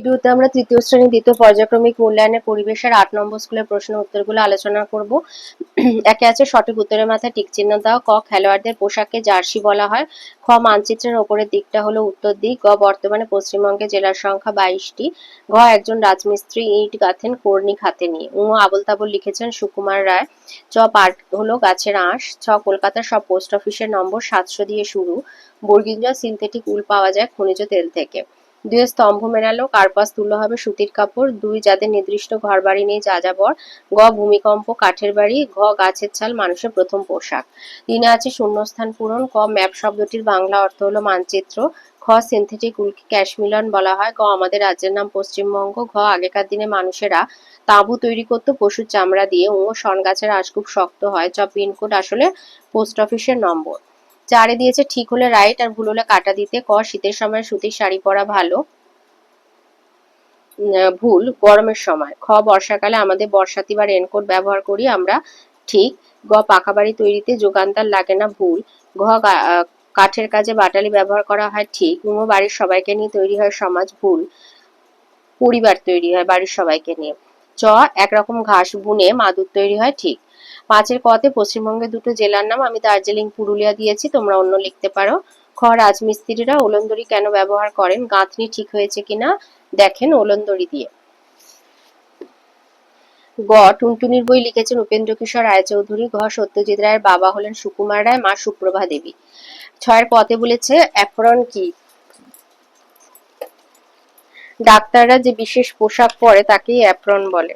ভিডিওতে আমরা তৃতীয় শ্রেণি, দ্বিতীয় পর্যায়ক্রমিক মূল্যায়নের পরিবেশের আট নম্বর স্কুলের প্রশ্ন উত্তরগুলো আলোচনা করব। একে আছে সঠিক উত্তরের মাথায় টিক চিহ্ন দাও। ক, খেলোয়াড়দের পোশাককে জার্সি বলা হয়। খ, মানচিত্রের ওপরের দিকটা হলো উত্তর দিক। গ, বর্তমানে পশ্চিমবঙ্গে জেলার সংখ্যা বাইশটি। ঘ, একজন রাজমিস্ত্রি ইট গাঁথেন কর্ণিক হাতে নিয়ে। উ আবল তাবল লিখেছেন সুকুমার রায়। চ পাট হলো গাছের আঁশ। ছ, কলকাতার সব পোস্ট অফিসের নম্বর সাতশো দিয়ে শুরু। বর্গিঞ্জ সিনথেটিক উল পাওয়া যায় খনিজ তেল থেকে। দুই স্তম্ভ মেলালো, কার্পাস তুলো হবে, সুতির কাপড়, দুই যাদের নির্দিষ্ট ঘর বাড়ি নেই যা যাযাবর, গ ভূমিকম্প, কাঠের বাড়ি, ঘ গাছের ছাল, মানুষের প্রথম পোশাক। তিনে আছে শূন্যস্থান পূরণ, ক ম্যাপ শব্দটির বাংলা অর্থ হলো মানচিত্র, খ সিনথেটিক উলকে ক্যাশমিলন বলা হয়, গ আমাদের রাজ্যের নাম পশ্চিমবঙ্গ, ঘ আগেকার দিনে মানুষেরা তাঁবু তৈরি করত, পশুর চামড়া দিয়ে ও শন গাছের আঁশ খুব শক্ত হয় চ পিনকোড আসলে পোস্ট অফিসের নম্বর। চারে দিয়েছে, ঠিক হলে রাইট আর ভুল হলে কাটা দিতে। ক, শীতের সময় সুতির শাড়ি পরা ভালো। ভুল, গরমের সময়। খ, বর্ষাকালে আমাদের বর্ষাতি বা রেনকোট ব্যবহার করি আমরা, ঠিক। গ, পাকা বাড়ি তৈরিতে যোগানদার লাগে না, ভুল। ঘ কাঠের কাজে বাটালি ব্যবহার করা হয়, ঠিক। বাড়ির সবাইকে নিয়ে তৈরি হয় সমাজ, ভুল। পরিবার তৈরি হয় বাড়ির সবাইকে নিয়ে। চ একরকম ঘাস বুনে মাদুর তৈরি হয়, ঠিক। পাঁচের কতে পশ্চিমবঙ্গের দুটো জেলার নাম আমি দার্জিলিং, পুরুলিয়া দিয়েছি, তোমরা অন্য লিখতে পারো। খ, রাজমিস্ত্রিরা ওলন্দরি কেন ব্যবহার করেন? গাঁথনি ঠিক হয়েছে কিনা? দেখেন ওলন্দরি দিয়ে। গ, টুনটুনির বই লিখেছেন উপেন্দ্র কিশোর রায়চৌধুরী। ঘ, সত্যজিৎ রায়ের বাবা হলেন সুকুমার রায়, মা সুপ্রভা দেবী। ছয়ের পথে বলেছে, অ্যাফরন কি? ডাক্তাররা যে বিশেষ পোশাক পরে তাকেই অ্যাপ্রন বলে।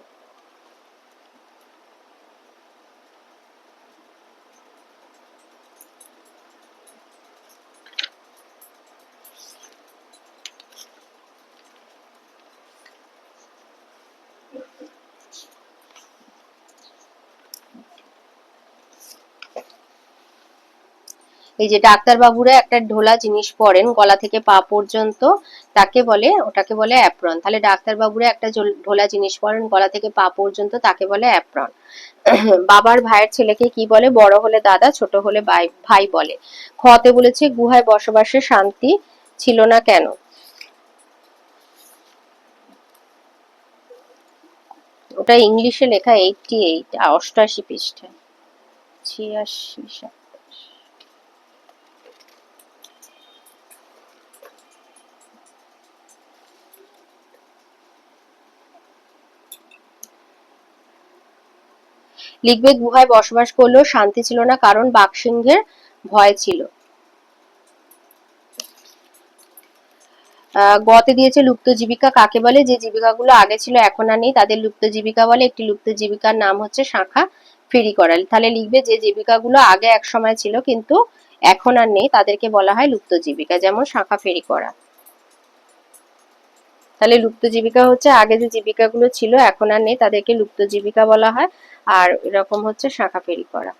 এই যে ডাক্তার বাবুরা একটা ঢোলা জিনিস পরেন, গলা থেকে পা পর্যন্ত, তাকে বলে, ওটাকে বলে অ্যাপ্রন তাহলে ডাক্তার বাবুরা একটা ঢোলা জিনিস পরেন, গলা থেকে পা পর্যন্ত তাকে বলে অ্যাপ্রন বাবার ভাইয়ের ছেলেকে কি বলে? বড় হলে দাদা, ছোট হলে ভাই ভাই বলে। খতে বলেছে, গুহায় বসবাসে শান্তি ছিল না কেন? ওটা ইংলিশে লেখা এইটটি এইট অষ্টআশি পৃষ্ঠা ছিয়াশি লিখবে গুহায় বসবাস করলেও শান্তি ছিল না, কারণ বাঘসিংহের ভয় ছিল। গতে দিয়েছে লুপ্ত জীবিকা কাকে বলে? যে জীবিকাগুলো আগে ছিল, এখন আর নেই। তাদের লুপ্ত জীবিকা বলে, একটি লুপ্ত জীবিকার নাম হচ্ছে শাখা ফেরি করা তাহলে লিখবে যে জীবিকাগুলো আগে এক সময় ছিল, কিন্তু এখন আর নেই। তাদেরকে বলা হয় লুপ্ত জীবিকা, যেমন শাখা ফেরি করা। তাহলে লুপ্ত জীবিকা হচ্ছে, আগে যে জীবিকাগুলো ছিল, এখন আর নেই, তাদেরকে লুপ্ত জীবিকা বলা হয়। আর এরকম হচ্ছে শাখা ফেরি করা।